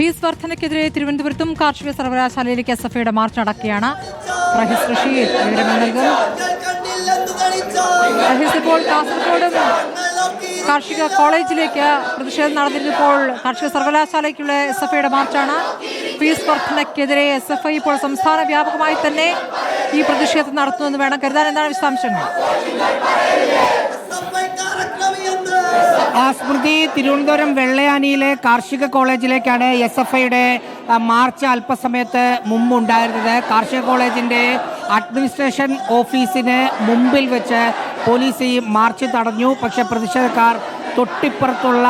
Fees വർധനയ്ക്കെതിരെ തിരുവനന്തപുരത്തും കാർഷിക സർവകലാശാലയിലേക്ക് എസ് എഫ് ഐയുടെ മാർച്ച് നടക്കുകയാണ്. കാർഷിക കോളേജിലേക്ക് പ്രതിഷേധം നടന്നിരുന്നപ്പോൾ കാർഷിക സർവകലാശാലയ്ക്കുള്ള എസ് എഫ് ഐയുടെ മാർച്ചാണ്. ഫീസ് വർധനയ്ക്കെതിരെ എസ് എഫ് ഐ ഇപ്പോൾ സംസ്ഥാന വ്യാപകമായി തന്നെ ഈ പ്രതിഷേധം നടത്തുമെന്ന് വേണം കരുതാൻ. എന്താണ് വിശദാംശങ്ങൾ? സ്മൃതി തിരുവനന്തപുരം വെള്ളയാനിയിലെ കാർഷിക കോളേജിലേക്കാണ് എസ് എഫ് ഐയുടെ മാർച്ച് അല്പസമയത്ത് മുമ്പ് ഉണ്ടായിരുന്നത് കാർഷിക കോളേജിന്റെ അഡ്മിനിസ്ട്രേഷൻ ഓഫീസിന് മുമ്പിൽ വെച്ച് പോലീസ് ഈ മാർച്ച് തടഞ്ഞു. പക്ഷേ പ്രതിഷേധക്കാർ തൊട്ടിപ്പുറത്തുള്ള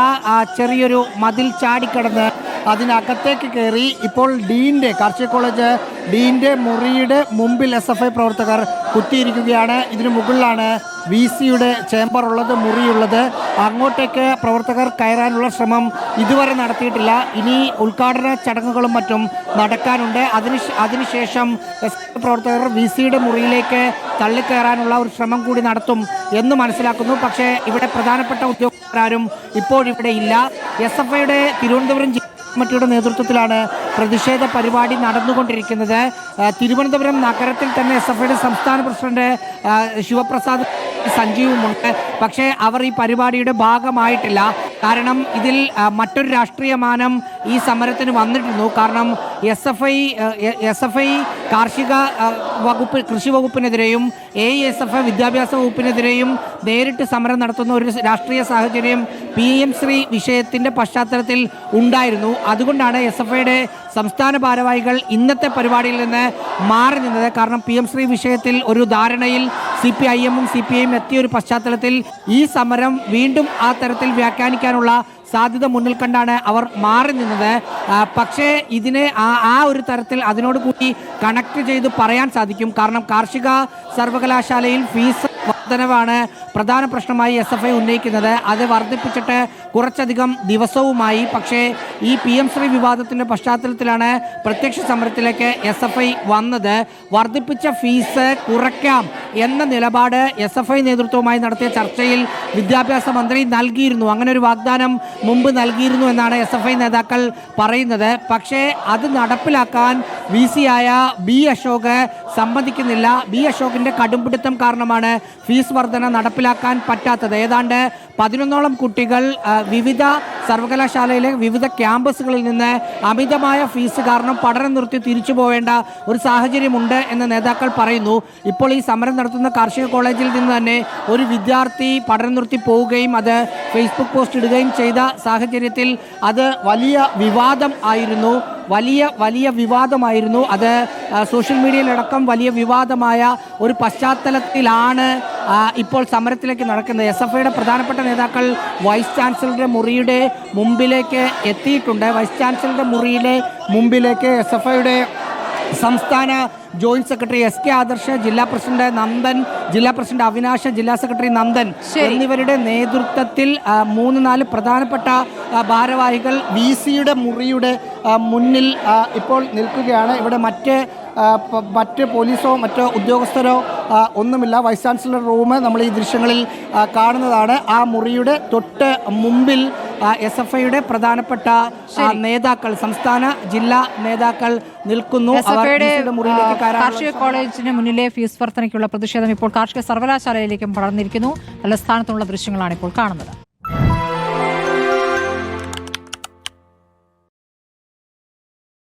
ചെറിയൊരു മതിൽ ചാടിക്കടന്ന് അതിനകത്തേക്ക് കയറി ഇപ്പോൾ ഡീന്റെ കാർഷിക കോളേജ് ഡീന്റെ മുറിയുടെ മുമ്പിൽ എസ് എഫ് ഐ പ്രവർത്തകർ കുത്തിയിരിക്കുകയാണ്. ഇതിനു മുകളിലാണ് വി സിയുടെ ചേംബർ ഉള്ളത് മുറിയുള്ളത്. അങ്ങോട്ടേക്ക് പ്രവർത്തകർ കയറാനുള്ള ശ്രമം ഇതുവരെ നടത്തിയിട്ടില്ല. ഇനി ഉദ്ഘാടന ചടങ്ങുകളും മറ്റും നടക്കാനുണ്ട്. അതിന് അതിനുശേഷം എസ് പ്രവർത്തകർ വി സിയുടെ മുറിയിലേക്ക് തള്ളിക്കയറാനുള്ള ഒരു ശ്രമം കൂടി നടത്തും എന്ന് മനസ്സിലാക്കുന്നു. പക്ഷേ ഇവിടെ പ്രധാനപ്പെട്ട ഉദ്യോഗസ്ഥരാരും ഇപ്പോഴിവിടെ ഇല്ല. എസ് എഫ് ഐയുടെ തിരുവനന്തപുരം കമ്മിറ്റിയുടെ നേതൃത്വത്തിലാണ് പ്രതിഷേധ പരിപാടി നടന്നുകൊണ്ടിരിക്കുന്നത്. തിരുവനന്തപുരം നഗരത്തിൽ തന്നെ എസ് എഫ് ഐയുടെ സംസ്ഥാന പ്രസിഡന്റ് ശിവപ്രസാദ് സഞ്ജീവുമുണ്ട്. പക്ഷേ അവർ ഈ പരിപാടിയുടെ ഭാഗമായിട്ടില്ല. കാരണം ഇതിൽ മറ്റൊരു രാഷ്ട്രീയമാനം ഈ സമരത്തിന് വന്നിട്ടുണ്ട്? കാരണം S F I S F I കാർഷിക വകുപ്പ് കൃഷി വകുപ്പിനെതിരെയും എ എസ് എഫ് ഐ വിദ്യാഭ്യാസ വകുപ്പിനെതിരെയും നേരിട്ട് സമരം നടത്തുന്ന ഒരു രാഷ്ട്രീയ സാഹചര്യം പി എം ശ്രീ വിഷയത്തിന്റെ പശ്ചാത്തലത്തിൽ ഉണ്ടായിരുന്നു. അതുകൊണ്ടാണ് എസ് എഫ് ഐയുടെ സംസ്ഥാന ഭാരവാഹികൾ ഇന്നത്തെ പരിപാടിയിൽ നിന്ന് മാറി നിന്നത്. കാരണം പി എം ശ്രീ വിഷയത്തിൽ ഒരു ധാരണയിൽ സി പി ഐ എമ്മും സി പി ഐയും എത്തിയ ഒരു പശ്ചാത്തലത്തിൽ ഈ സമരം വീണ്ടും ആ തരത്തിൽ വ്യാഖ്യാനിക്കാനുള്ള സാധ്യത മുന്നിൽ കണ്ടാണ് അവർ മാറി നിന്നത്. പക്ഷേ ഇതിനെ ആ ഒരു തരത്തിൽ അതിനോട് കൂടി കണക്ട് ചെയ്ത് പറയാൻ സാധിക്കും. കാരണം കാർഷിക സർവകലാശാലയിൽ ഫീസ് വർധനവാണ് പ്രധാന പ്രശ്നമായി എസ് എഫ് ഐ ഉന്നയിക്കുന്നത്. അത് വർദ്ധിപ്പിച്ചിട്ട് കുറച്ചധികം ദിവസവുമായി. പക്ഷേ ഈ പി എം ശ്രീ വിവാദത്തിന്റെ പശ്ചാത്തലത്തിലാണ് പ്രത്യക്ഷ സമരത്തിലേക്ക് എസ് എഫ് ഐ വന്നത്. വർദ്ധിപ്പിച്ച ഫീസ് കുറയ്ക്കാം എന്ന നിലപാട് എസ് എഫ് ഐ നേതൃത്വവുമായി നടത്തിയ ചർച്ചയിൽ വിദ്യാഭ്യാസ മന്ത്രി നൽകിയിരുന്നു. അങ്ങനെ ഒരു വാഗ്ദാനം മുമ്പ് നൽകിയിരുന്നു എന്നാണ് എസ് എഫ് ഐ നേതാക്കൾ പറയുന്നത്. പക്ഷേ അത് നടപ്പിലാക്കാൻ വി സി ആയ ബി അശോക് സമ്മതിക്കുന്നില്ല. ബി അശോകിന്റെ കടുംപിടുത്തം കാരണമാണ് ഫീസ് വർധന നടപ്പിലാക്കാൻ പറ്റാത്തത്. ഏതാണ്ട് പതിനൊന്നോളം കുട്ടികൾ വിവിധ സർവകലാശാലയിലെ വിവിധ ക്യാമ്പസുകളിൽ നിന്ന് അമിതമായ ഫീസ് കാരണം പഠനം നിർത്തി തിരിച്ചു പോവേണ്ട ഒരു സാഹചര്യമുണ്ട് എന്ന് നേതാക്കൾ പറയുന്നു. ഇപ്പോൾ ഈ സമരം നടത്തുന്ന കാർഷിക കോളേജിൽ നിന്ന് തന്നെ ഒരു വിദ്യാർത്ഥി പഠനം നിർത്തി പോവുകയും അത് ഫേസ്ബുക്ക് പോസ്റ്റ് ഇടുകയും ചെയ്ത സാഹചര്യത്തിൽ അത് വലിയ വിവാദം ആയിരുന്നു. വലിയ വലിയ വിവാദമായിരുന്നു. അത് സോഷ്യൽ മീഡിയയിലടക്കം വലിയ വിവാദമായ ഒരു പശ്ചാത്തലത്തിലാണ് ഇപ്പോൾ സമരത്തിലേക്ക് നടക്കുന്നത്. എസ് എഫ് ഐയുടെ പ്രധാനപ്പെട്ട നേതാക്കൾ വൈസ് ചാൻസലറുടെ മുറിയുടെ മുമ്പിലേക്ക് എത്തിയിട്ടുണ്ട്. വൈസ് ചാൻസലറുടെ മുറിയിലെ മുമ്പിലേക്ക് എസ് എഫ് ഐയുടെ സംസ്ഥാന joint secretary S K Adarsh ജില്ലാ പ്രസിഡന്റ് നന്ദൻ ജില്ലാ പ്രസിഡന്റ് അവിനാശ് ജില്ലാ സെക്രട്ടറി നന്ദൻ എന്നിവരുടെ നേതൃത്വത്തിൽ മൂന്ന് നാല് പ്രധാനപ്പെട്ട ഭാരവാഹികൾ വി സിയുടെ മുറിയുടെ മുന്നിൽ ഇപ്പോൾ നിൽക്കുകയാണ്. ഇവിടെ മറ്റ് മറ്റ് പോലീസോ മറ്റോ ഉദ്യോഗസ്ഥരോ ഒന്നുമില്ല. വൈസ് ചാൻസലർ റൂം നമ്മൾ ഈ ദൃശ്യങ്ങളിൽ കാണുന്നതാണ്. ആ മുറിയുടെ തൊട്ട് മുമ്പിൽ എസ് എഫ് ഐയുടെ പ്രധാനപ്പെട്ട നേതാക്കൾ സംസ്ഥാന ജില്ലാ നേതാക്കൾ നിൽക്കുന്നു. കാർഷിക കോളേജിന് മുന്നിലെ ഫീസ് വർധനയ്ക്കുള്ള പ്രതിഷേധം ഇപ്പോൾ കാർഷിക സർവകലാശാലയിലേക്കും പടർന്നിരിക്കുന്നു. തലസ്ഥാനത്തുള്ള ദൃശ്യങ്ങളാണ് ഇപ്പോൾ കാണുന്നത്.